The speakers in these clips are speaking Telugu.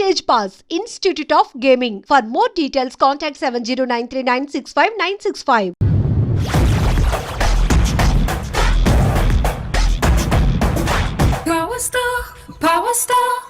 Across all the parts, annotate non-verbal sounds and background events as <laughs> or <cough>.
Stage Pass, Institute of Gaming. For more details, contact 7093965965965. Power Star, Power Star, Power Star.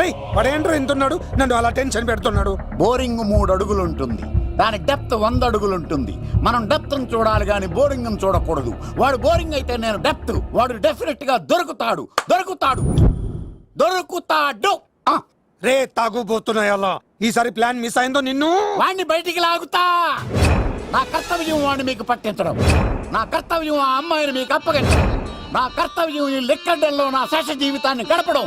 రేయ్ వాడు ఏంట్రా ఎంతున్నాడు నన్ను అలా టెన్షన్ పెడుతున్నాడు. బోరింగ్ మూడు అడుగులు ఉంటుంది దాని డెప్త్ వంద అడుగులు ఉంటుంది మనం డెప్త్ చూడాలి కానీ బోరింగ్ చూడకూడదు. వాడు బోరింగ్ అయితే నేను డెప్త్. వాడు డెఫినెట్గా దొరుకుతాడు. దొరుకుతాడు. దొరుకుతాడు రే తాగుబోతున్నాయి అలా ఈసారి ప్లాన్ మిస్ అయిందో నిన్ను? వాణ్ణి బయటికి లాగుతా. నా కర్తవ్యం వాడిని మీకు పట్టించడం. నా కర్తవ్యం ఆ అమ్మాయిని మీకు అప్పగించడం. నా కర్తవ్యం ఈ లెక్కడ్డల్లో నా శేష జీవితాన్ని గడపడం.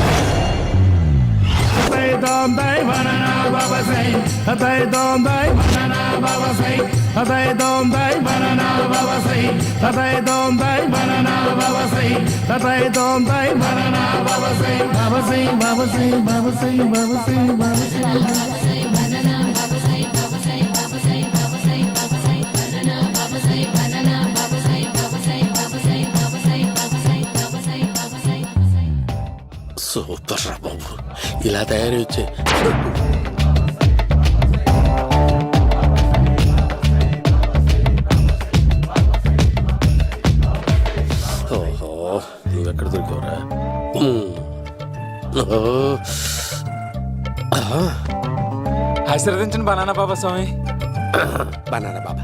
Adai Dai Banana Baba Sai Adai Dai Banana Baba Sai Adai Dai Banana Baba Sai Adai Dai Banana Baba Sai Adai Dai Banana Baba Sai Baba Sai Baba Sai Baba Sai Baba Sai Baba Sai Baba Sai Banana super రా బాబు ఇలా తయారు వచ్చే ఓహో నువ్వెక్కడ దొరికావురా. ఆశీర్వదించండి బనానా బాబా స్వామి. బనానా బాబా.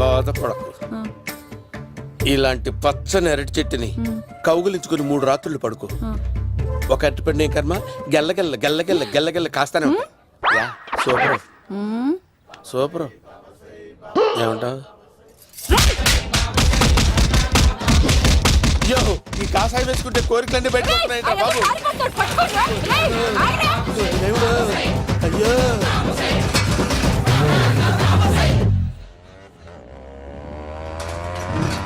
బాధపడకు. ఇలాంటి పచ్చని అరటి చెట్టుని కౌగులించుకుని మూడు రాత్రులు పడుకో. ఒక అరటి పండు కర్మ? గెల్లగెల్ల గెల్లగెల్ల గెల్లగెల్ల కాస్తానే. Yeah, super. సూపర్. ఏమంటావు? యో ఈ కాసాయి వేసుకుంటే కోరికలన్నీ బయటకు బాబు. అయ్యో.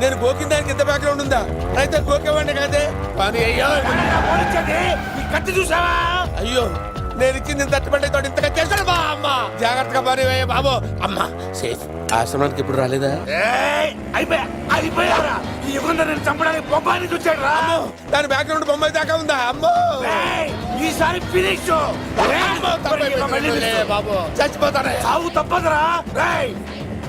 నేను గోకిన దానికి ఎంత బ్యాక్గ్రౌండ్ ఉందా? అయితే గోకేవాడిని కాదే? పని అయ్యో. కత్తి చూసావా? అయ్యో నేను ఇచ్చింది తట్టుబడి తోడు ఇంతగా చేశాడు బా అమ్మ. జాగ్రత్తగా పని వేయ బాబు. అమ్మ సేఫ్. ఆశ్రమానికి ఇప్పుడు రాలేదా? అయిపోయా అయిపోయారా? ఈ యుగంలో నేను చంపడానికి బొబ్బానికి వచ్చాడు రా దాని బ్యాక్గ్రౌండ్ బొమ్మాయి దాకా ఉందా? అమ్మో. ఈసారి ఫినిష్. బాబు. చచ్చిపోతానే. సాగు తప్పదురా.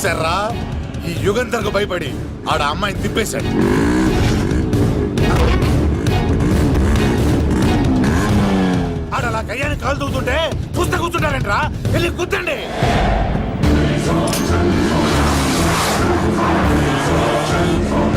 చూసారా ఈ యుగంధర్కు భయపడి ఆడ అమ్మాయిని తిప్పేశాడు. ఆడ అలా కయ్యాన్ని కాలు తూగుతుంటే చూస్తే కూర్చుంటారంట్రా. వెళ్ళి కూర్చోండి ఇంత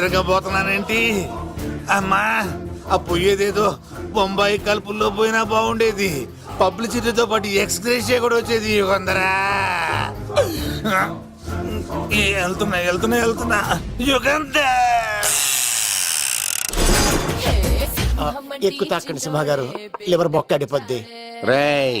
దరిద్రంగా పోతున్నానేంటి? అమ్మా ఆ పోయేదేదో బొంబాయి కలుపుల్లో పోయినా బాగుండేది. పబ్లిసిటీతో పాటు ఎక్స్గ్రేషియా కూడా వచ్చేది యుగంధరా వెళ్తున్నా వెళ్తున్నా వెళ్తున్నా. యుగంధర్ ఎక్కువ తాకండి సింహ గారు లివర్ బొక్క అడిపోద్ది. రేయ్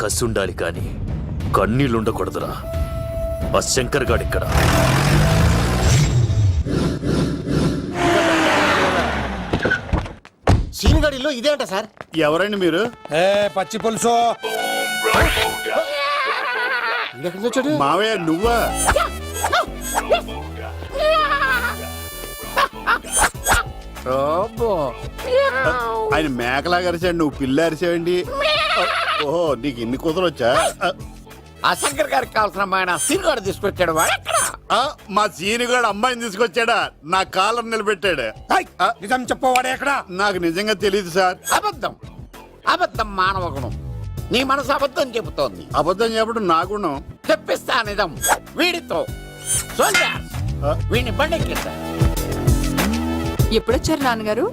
కళ్ళల్లో కసి ఉండాలి కానీ కన్నీళ్ళుండకూడదురా. ఆ శంకర్ గాడిక్కడ సీనిగాడిలో ఇదే అంట సార్? ఎవరండి మీరు? ఏ పచ్చి పులుసు. ఎక్కడి నుంచి వచ్చాడు? మావయ్య నువ్వా? అబ్బో. ఆయన మేకలా అరిచాడు నువ్వు పిల్ల అరిచావండి ఓహో నీకు ఇన్ని కూతురు వచ్చా? ఆ శంకర్ గారికి కావాల్సిన అమ్మాయి సీనుగాడు తీసుకొచ్చాడు వాడు. ఎక్కడ మా సీనిగాడు అమ్మాయిని తీసుకొచ్చాడా? నా కాలర్ నిలబెట్టాడు. ఆ, నిజం చెప్పవాడే ఎక్కడ? నాకు నిజంగా తెలియదు సార్. అబద్ధం. అబద్ధం మానవ గుణం. నీ మనసు అబద్ధం చెబుతోంది. అబద్ధం చెప్పడం నా గుణం. తెప్పిస్తా నిజం. వీడితో. వీడిని బండెక్కిస్తా. ఎప్పుడొచ్చారు నాన్నగారు?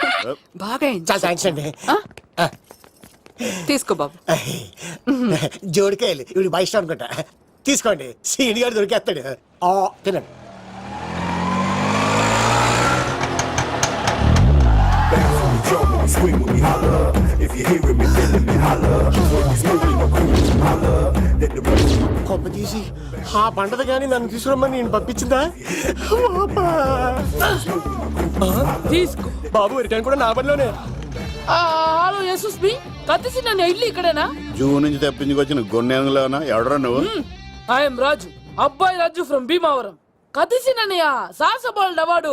<laughs> బాగా అయింది. చాలా థ్యాంక్స్ అండి ఆ? తీసుకో బాబు. జోడికాయలు. ఇవి బాగా ఇష్టం అనుకుంటా. తీసుకోండి. సీనిగాడు దొరికేస్తాడు. ఆ, తినండి. కొమ్మ తీసి ఆ పంటది కానీ నన్ను తీసుకురమ్మని నేను పంపించిందా? పాపా. తీసుకో. బాబు రిటర్న్ కూడా నా పనిలోనే హలో యేసుస్ మీ కత్తిసి నన్ను ఇల్లు ఇక్కడేనా? జూ నుంచి తప్పించుకొచ్చిన గొన్నెంగులోనా ఎవడరా నువ్వు? ఐఎమ్ రాజు. అబ్బాయి రాజు ఫ్రమ్ భీమావరం. కత్తిసి నన్నయ్య సాహసబాలుడు అవార్డు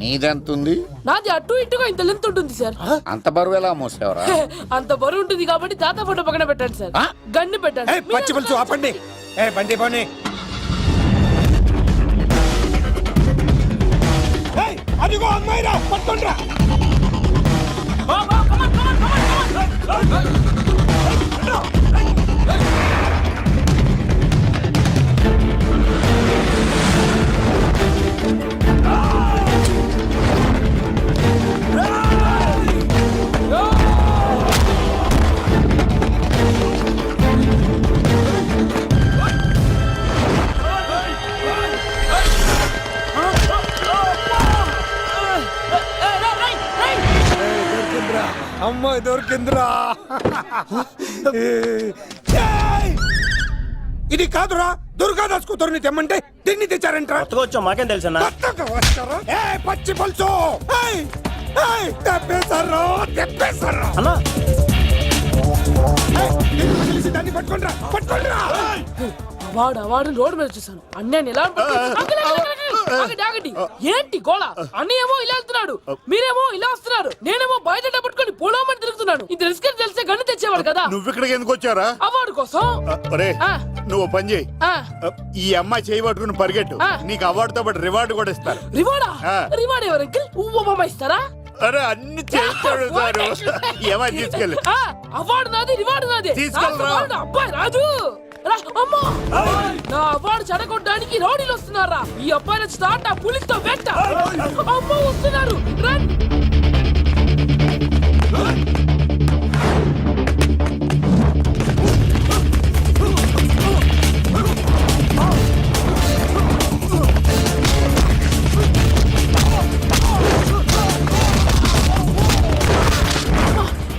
నీదెంతుంది? నాది అటు ఇటుగా ఇంత లెంత్ ఉంటుంది సార్ అంత బరువు ఎలా మోసేవరా? అంత బరువు ఉంటుంది కాబట్టి తాత ఫోటో పక్కన పెట్టండి సార్? గన్ను పెట్టండి పచ్చి పులుసు ఆపండి. ఏ బండి పోనీ. అదిగో అమ్మాయిరా అమ్మాయి దొరికిందిరా! ఇది కాదురా దుర్గాదాస్ కూతురుని తెమ్మంటే దీన్ని తెచ్చారంట్రా. వచ్చాం మాకేం తెలుసన్నా కొత్తగా వచ్చారా ఏ పచ్చి పులుసు. ఏయ్! ఏయ్! తెప్పేశారు? తెప్పేశారు? అన్నా. ఏయ్! దీన్ని పిలిచి దాన్ని పట్టుకోండిరా పట్టుకోండిరా. వాడు వాడు రోడ్డు మీద చూసాను ఆగండి, ఆగండి, ఆగండి. ఏంటి గోళ? అన్నయ్య ఏమో ఇలా వెళ్తున్నాడు. మీరేమో ఇలా వస్తున్నారు. నేనేమో బయట పట్టుకొని పొలమని తిరుగుతున్నాను. ఇది రిస్క్ తెలిస్తే గన్ను తెచ్చేవాడు కదా. నువ్వు ఇక్కడికి ఎందుకు వచ్చారా అవార్డు కోసం. నువ్వు పని చేయి. ఈ అమ్మాయి చేయి పట్టుకుని పరిగెట్టు. నీకు అవార్డుతో పాటు రివార్డు కూడా ఇస్తారు. రివార్డా. రివార్డ్ ఎవరు? అంకిల్? ఉవ్వమ్మ ఇస్తారా? అరే అన్ని చేస్తాడు <laughs> సారు. ఏమై తీసుకెళ్ళి. అవార్డు నాది రివార్డు నాది. తీసుకెళ్ళరా. అవార్డు, అబ్బాయి రాజు రా, అమ్మో! నా అవార్డు చెడగొట్టడానికి రౌడీలు వస్తున్నారా? ఈ అబ్బాయి నచ్చి తాట పులితో వెంట! అమ్మో వస్తున్నారు! రండి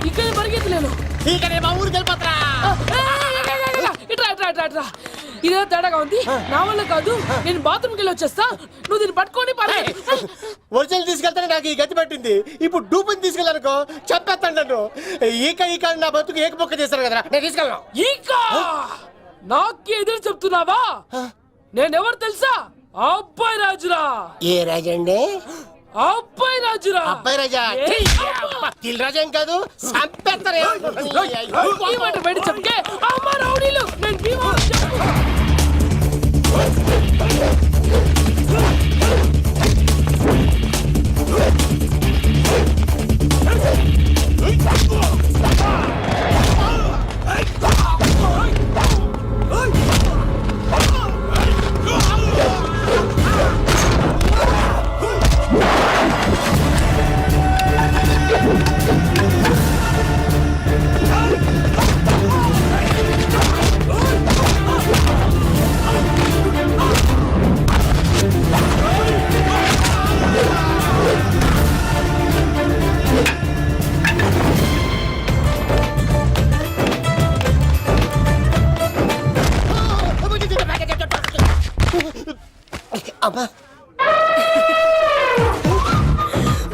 ఇక్కడ పరిగెత్తలేను. మా ఊరికి వెళ్ళిపోతారా? ఇదేదో తేడాగా ఉంది. నా వల్ల కాదు. నేను బాత్రూమ్కి వెళ్ళి వచ్చేస్తా. నువ్వు దీన్ని పట్టుకొని పరిగెత్తు. ఒరిజినల్ తీసుకెళ్తానే నాకు ఈ గతి పట్టింది. ఇప్పుడు డూపుని తీసుకెళ్ళానుకో చెప్పేస్తాను నన్ను. ఈక ఈక అని నా బతుకు ఏక పొక్క చేశారు కదరా. నేను తీసుకెళ్ళను. ఇంకా నాకు ఎదురు చెప్తున్నావా? నేనెవరు తెలుసా? అబ్బాయి రాజురా. ఏ రాజండి? అబ్బాయి రాజురా అబ్బాయి రాజా తిల్ రాజా ఏం కాదు సంపేస్తారు ఈ మాట బయట చెప్తే అమ్మ రౌడీలు నేను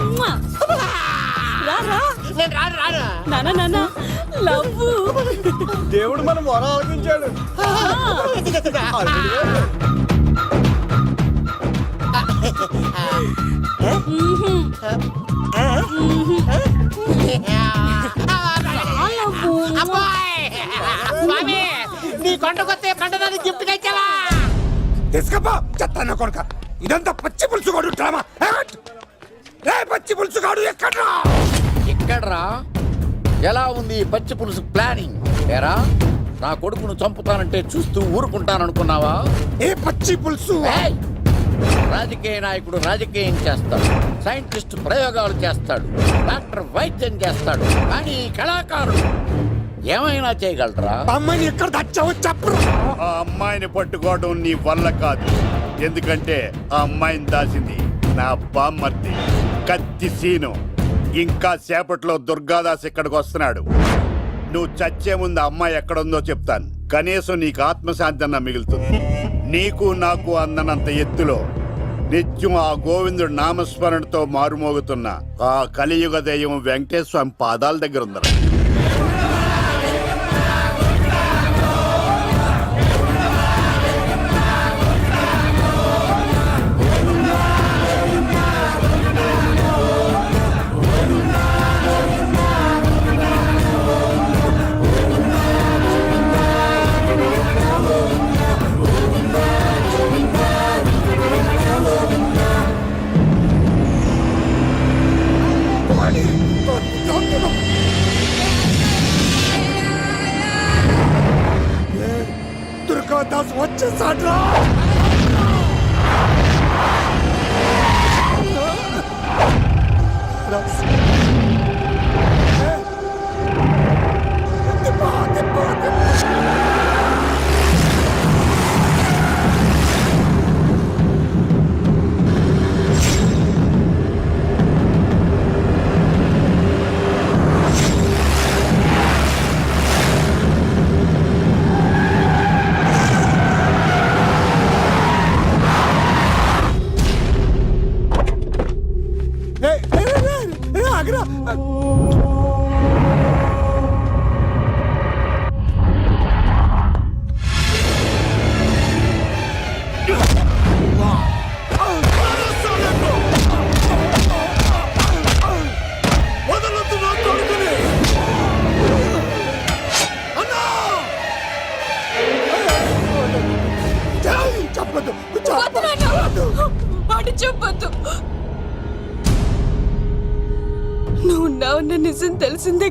అమ్మా నేను రాను రాను. నానా నానా. లవ్ దేవుడు మన మొర ఆలకించాడు. నీ గా ఇచ్చావా తీసుకపో. చెత్త కొడుక. ఇదంతా పచ్చి పులుసుగాడు డ్రామా? రే పచ్చి పులుసుగాడు ఎక్కడ్రా? ఎక్కడ్రా ఎలా ఉంది పచ్చి పులుసు ప్లానింగ్? ఏరా నా కొడుకును చంపుతానంటే చూస్తూ ఊరుకుంటాననుకున్నావా? ఏ పచ్చి పులుసు! రాజకీయ నాయకుడు రాజకీయం చేస్తాడు. సైంటిస్ట్ ప్రయోగాలు చేస్తాడు. డాక్టర్ వైద్యం చేస్తాడు. కానీ కళాకారుడు ఏమైనా చేయగలరా? అమ్మాయిని ఎక్కడ తెచ్చావో చెప్పరు. ఆ అమ్మాయిని పట్టుకోవడం నీ వల్ల కాదు. ఎందుకంటే ఆ అమ్మాయిని దాసింది నా బామ్మర్ది కత్తి సీను. ఇంకా సేపట్లో దుర్గాదాస్ ఇక్కడికి వస్తున్నాడు. నువ్వు చచ్చే ముందు ఆ అమ్మాయి ఎక్కడుందో చెప్తాను. కనీసం నీకు ఆత్మశాంతి అన్న మిగులుతుంది. నీకు నాకు అందనంత ఎత్తులో నిత్యం ఆ గోవిందుడు నామస్మరణతో మారుమోగుతున్న ఆ కలియుగ దైవం వెంకటేశ్వర పాదాల దగ్గర ఉందరా దుర్గాదాస్ వచ్చేసాడ్రా! ఆగ్రా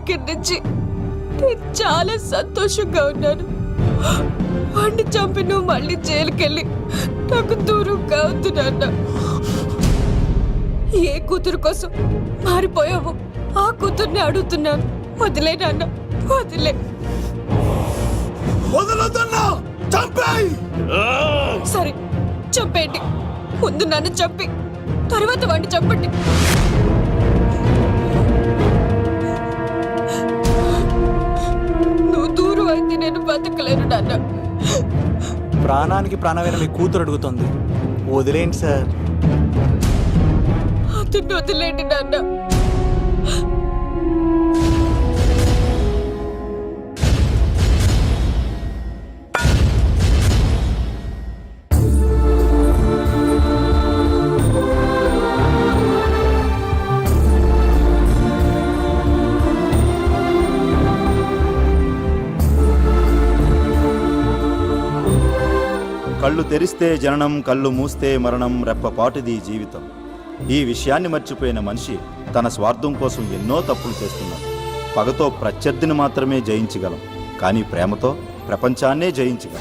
దగ్గర నుంచి నేను చాలా సంతోషంగా ఉన్నాను. వాడిని చంపి నువ్వు మళ్ళీ జైలుకెళ్ళి నాకు దూరంగా అవుతున్నా ఏ కూతురు కోసం మారిపోయావు ఆ కూతుర్ని అడుగుతున్నాను. వదిలే నాన్న వదిలే. సరే చంపేయండి. ముందు నన్ను చంపి తర్వాత వాడిని చంపండి. అయితే నేను బతకలేను నాన్న. ప్రాణానికి ప్రాణమైన మీ కూతురు అడుగుతుంది. వదిలేండి సార్. వదిలేండి నాన్న. కళ్ళు తెరిస్తే జననం కళ్ళు మూస్తే మరణం రెప్పపాటుది జీవితం. ఈ విషయాన్ని మర్చిపోయిన మనిషి తన స్వార్థం కోసం ఎన్నో తప్పులు చేస్తున్నాడు. పగతో ప్రత్యర్థిని మాత్రమే జయించగలం కానీ ప్రేమతో ప్రపంచాన్నే జయించగలం.